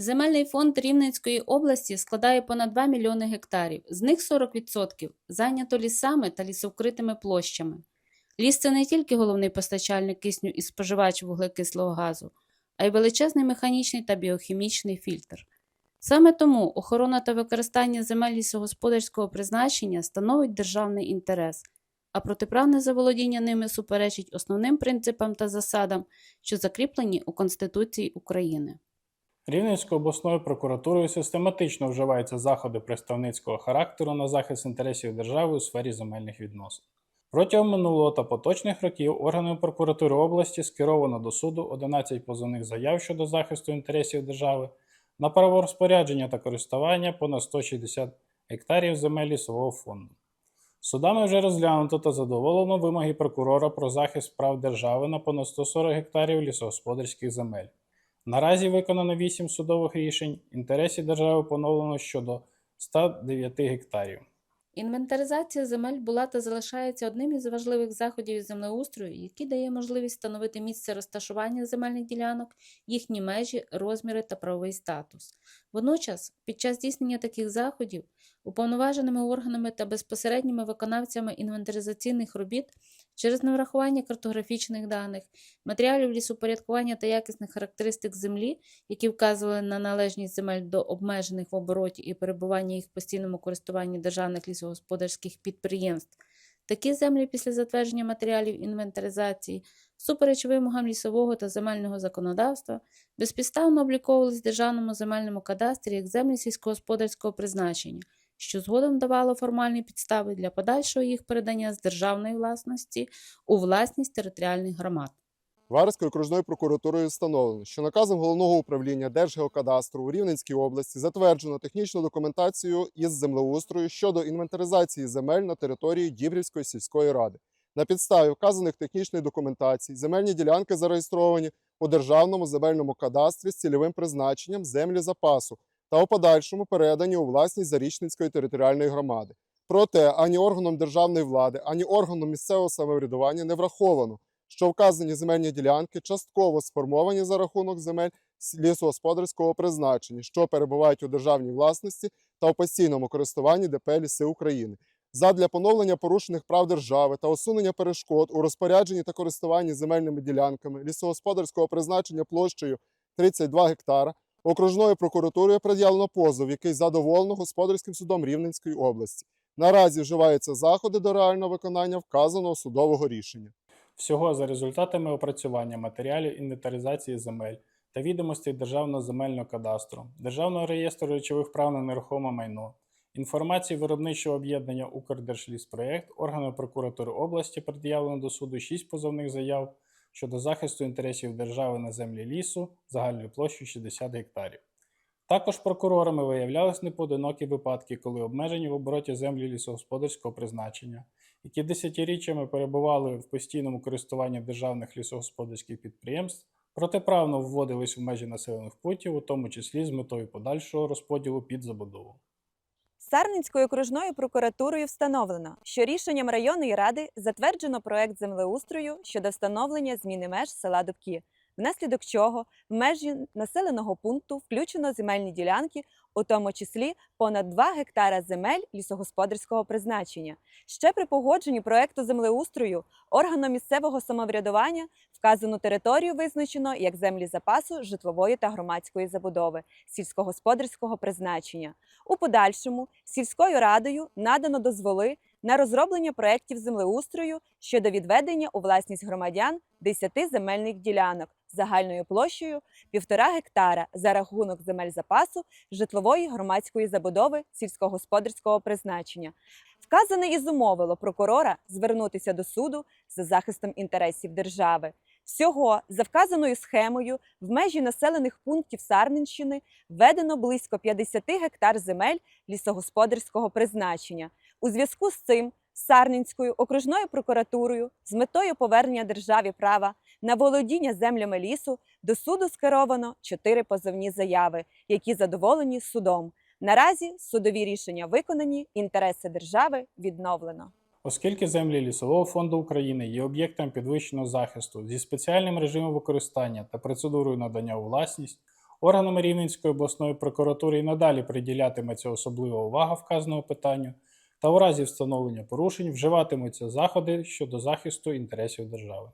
Земельний фонд Рівненської області складає понад 2 мільйони гектарів, з них 40% зайнято лісами та лісовкритими площами. Ліс це не тільки головний постачальник кисню і споживач вуглекислого газу, а й величезний механічний та біохімічний фільтр. Саме тому охорона та використання земель лісогосподарського призначення становить державний інтерес, а протиправне заволодіння ними суперечить основним принципам та засадам, що закріплені у Конституції України. Рівненською обласною прокуратурою систематично вживаються заходи представницького характеру на захист інтересів держави у сфері земельних відносин. Протягом минулого та поточних років органами прокуратури області скеровано до суду 11 позовних заяв щодо захисту інтересів держави на право розпорядження та користування понад 160 гектарів земель лісового фонду. Судами вже розглянуто та задоволено вимоги прокурора про захист прав держави на понад 140 гектарів лісогосподарських земель. Наразі виконано 8 судових рішень, інтересів держави поновлено щодо 109 гектарів. Інвентаризація земель була та залишається одним із важливих заходів землеустрою, який дає можливість встановити місце розташування земельних ділянок, їхні межі, розміри та правовий статус. Водночас, під час здійснення таких заходів, уповноваженими органами та безпосередніми виконавцями інвентаризаційних робіт через неврахування картографічних даних, матеріалів лісопорядкування та якісних характеристик землі, які вказували на належність земель до обмежених в обороті і перебування їх в постійному користуванні державних лісогосподарських підприємств. Такі землі після затвердження матеріалів інвентаризації, всупереч вимогам лісового та земельного законодавства, безпідставно обліковувались в Державному земельному кадастрі як землі сільськогосподарського призначення, що згодом давало формальні підстави для подальшого їх передання з державної власності у власність територіальних громад. Варською окружною прокуратурою встановлено, що наказом головного управління Держгеокадастру у Рівненській області затверджено технічну документацію із землеустрою щодо інвентаризації земель на території Дібрівської сільської ради. На підставі вказаних технічних документацій земельні ділянки зареєстровані у Державному земельному кадастрі з цільовим призначенням землі запасу та у подальшому передані у власність Зарічницької територіальної громади. Проте ані органом державної влади, ані органом місцевого самоврядування не враховано, що вказані земельні ділянки частково сформовані за рахунок земель лісогосподарського призначення, що перебувають у державній власності та у постійному користуванні ДП «Ліси України. Задля поновлення порушених прав держави та усунення перешкод у розпорядженні та користуванні земельними ділянками лісогосподарського призначення площею 32 гектара окружною прокуратурою пред'явлено позов, який задоволено господарським судом Рівненської області. Наразі вживаються заходи до реального виконання вказаного судового рішення. Всього за результатами опрацювання матеріалів інвентаризації земель та відомостей Державного земельного кадастру, Державного реєстру речових прав на нерухоме майно, інформації виробничого об'єднання Укрдержліспроєкт, органами прокуратури області пред'явлено до суду 6 позовних заяв щодо захисту інтересів держави на землі лісу загальною площею 60 гектарів. Також прокурорами виявлялись непоодинокі випадки, коли обмежені в обороті землі лісогосподарського призначення, які десятиріччями перебували в постійному користуванні державних лісогосподарських підприємств, протиправно вводились в межі населених пунктів, у тому числі з метою подальшого розподілу під забудову. Сарненською окружною прокуратурою встановлено, що рішенням районної ради затверджено проект землеустрою щодо встановлення зміни меж села Дубки, внаслідок чого в межі населеного пункту включено земельні ділянки, у тому числі понад 2 гектара земель лісогосподарського призначення. Ще при погодженні проекту землеустрою органом місцевого самоврядування вказану територію визначено як землі запасу житлової та громадської забудови сільськогосподарського призначення. У подальшому сільською радою надано дозволи на розроблення проєктів землеустрою щодо відведення у власність громадян 10 земельних ділянок загальною площею 1,5 гектара за рахунок земель запасу житлової громадської забудови сільськогосподарського призначення. Вказане і зумовило прокурора звернутися до суду за захистом інтересів держави. Всього за вказаною схемою в межі населених пунктів Сарненщини введено близько 50 гектар земель лісогосподарського призначення. У зв'язку з цим Сарненською окружною прокуратурою з метою повернення державі права на володіння землями лісу до суду скеровано чотири позовні заяви, які задоволені судом. Наразі судові рішення виконані, інтереси держави відновлено. Оскільки землі Лісового фонду України є об'єктом підвищеного захисту зі спеціальним режимом використання та процедурою надання у власність, Органами Рівненської обласної прокуратури і надалі приділятиметься особлива увага вказаному питанню, та у разі встановлення порушень вживатимуться заходи щодо захисту інтересів держави.